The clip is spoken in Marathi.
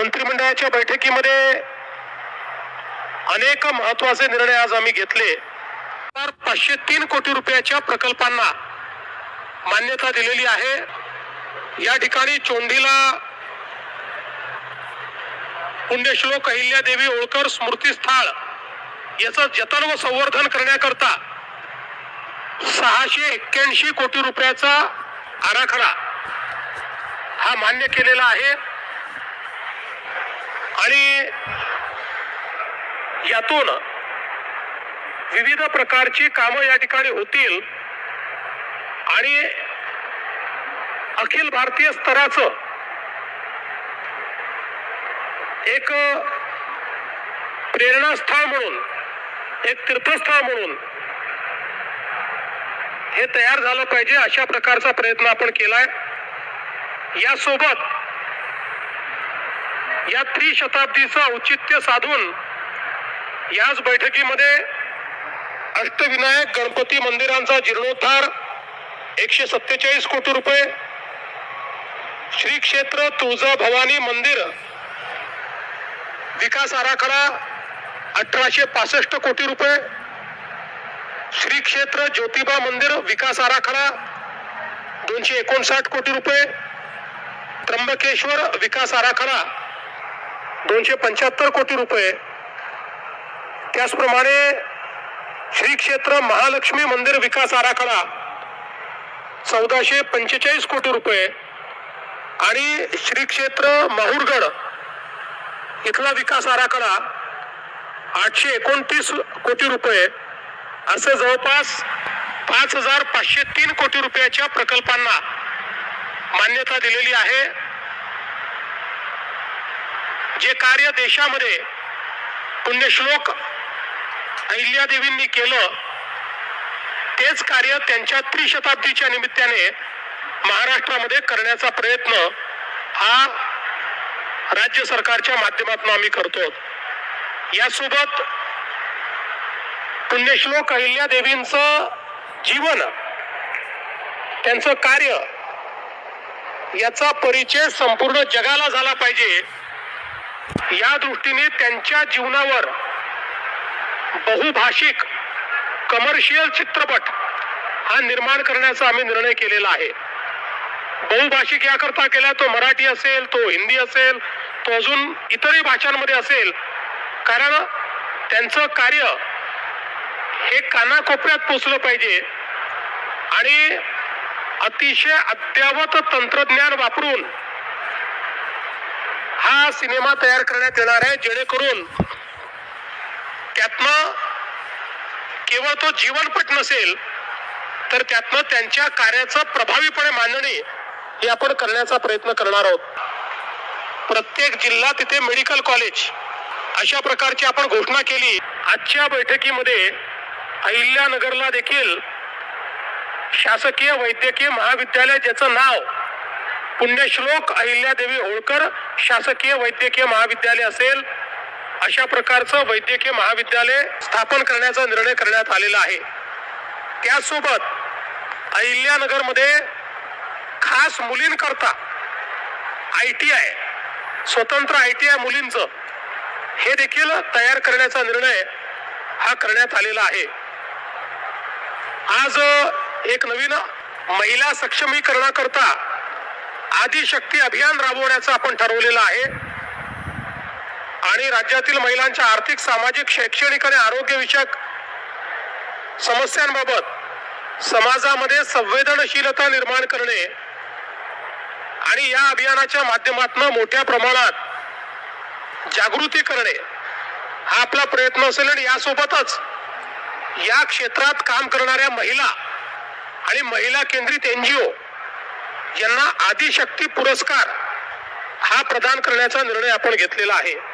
मंत्रिमंडळाच्या बैठकीमध्ये अनेक महत्त्वाचे निर्णय आज आम्ही घेतले. तर पाचशे तीन कोटी रुपयाच्या प्रकल्पांना मान्यता दिलेली आहे. या ठिकाणी चोंडीला पुण्यश्लोक अहिल्यादेवी होळकर स्मृतीस्थळ याचं जतन व संवर्धन करण्याकरता सहाशे एक्क्याऐंशी कोटी रुपयाचा आराखडा हा मान्य केलेला आहे. आणि यातून विविध प्रकारची कामं या ठिकाणी होतील आणि अखिल भारतीय स्तराचं एक प्रेरणास्थळ म्हणून एक तीर्थस्थळ म्हणून हे तयार झालं पाहिजे अशा प्रकारचा प्रयत्न आपण केलाय. यासोबत या त्रिशताब्दीचं औचित्य साधून याच बैठकीमध्ये अष्टविनायक गणपती मंदिरांचा जीर्णोद्धार एकशे सत्तेचाळीस कोटी रुपये श्री क्षेत्र तुळजा भवानी मंदिर विकास आराखडा अठराशे पासष्ट कोटी रुपये श्री क्षेत्र ज्योतिबा मंदिर विकास आराखडा दोनशे एकोणसाठ कोटी रुपये त्र्यंबकेश्वर विकास आराखडा दोनशे पंच्याहत्तर कोटी रुपये. त्याचप्रमाणे श्री क्षेत्र महालक्ष्मी मंदिर विकास आराखडा चौदाशे पंचेचाळीस कोटी रुपये. आणि श्री क्षेत्र माहूरगड इथला विकास आराखडा आठशे एकोणतीस कोटी रुपये. असे जवळपास पाच हजार पाचशे तीन कोटी रुपयाच्या प्रकल्पांना मान्यता दिलेली आहे. जे कार्य देशामध्ये पुण्यश्लोक अहिल्यादेवींनी केलं तेच कार्य त्यांच्या त्रिशताब्दीच्या निमित्ताने महाराष्ट्रामध्ये करण्याचा प्रयत्न हा राज्य सरकारच्या माध्यमातून आम्ही करतो. यासोबत पुण्यश्लोक अहिल्यादेवींचं जीवन त्यांचं कार्य याचा परिचय संपूर्ण जगाला झाला पाहिजे. या दृष्टीने त्यांच्या जीवनावर बहुभाषिक कमर्शियल चित्रपट हा निर्माण करण्याचा आम्ही निर्णय केलेला आहे. बहुभाषिक याकरता केला तो मराठी असेल तो हिंदी असेल तो अजून इतरही भाषांमध्ये असेल. कारण त्यांचं कार्य हे कानाकोपऱ्यात पोचलं पाहिजे आणि अतिशय अद्ययावत तंत्रज्ञान वापरून हा सिनेमा तयार करण्यात येणार आहे जेणेकरून त्यातनं केवळ तो जीवनपट नसेल तर त्यातनं त्यांच्या कार्याचं प्रभावीपणे मांडणे हे आपण करण्याचा प्रयत्न करणार आहोत. प्रत्येक जिल्हा तिथे मेडिकल कॉलेज अशा प्रकारची आपण घोषणा केली. आजच्या बैठकीमध्ये अहिल्यानगरला देखील शासकीय वैद्यकीय महाविद्यालय ज्याचं नाव पुण्यश्लोक अहिल्यादेवी होळकर शासकीय वैद्यकीय महाविद्यालय असेल अशा प्रकारचं वैद्यकीय महाविद्यालय स्थापन करण्याचा निर्णय करण्यात आलेला आहे. त्यासोबत अहिल्यानगरमध्ये खास मुलींकरता आय टी आय स्वतंत्र आय टी आय मुलींचं हे देखील तयार करण्याचा निर्णय हा करण्यात आलेला आहे. आज एक नवीन महिला सक्षमीकरणाकरता आदिशक्ती अभियान राबवण्याचं आपण ठरवलेलं आहे. आणि राज्यातील महिलांच्या आर्थिक सामाजिक शैक्षणिक आणि आरोग्यविषयक समस्यांबाबत समाजामध्ये संवेदनशीलता निर्माण करणे आणि या अभियानाच्या माध्यमातून मोठ्या प्रमाणात जागृती करणे हा आपला प्रयत्न असेल आणि यासोबतच या क्षेत्रात काम करणाऱ्या महिला आणि महिला केंद्रित एनजीओ यांना आदिशक्ती पुरस्कार हा प्रदान करण्याचा निर्णय आपण घेतलेला आहे.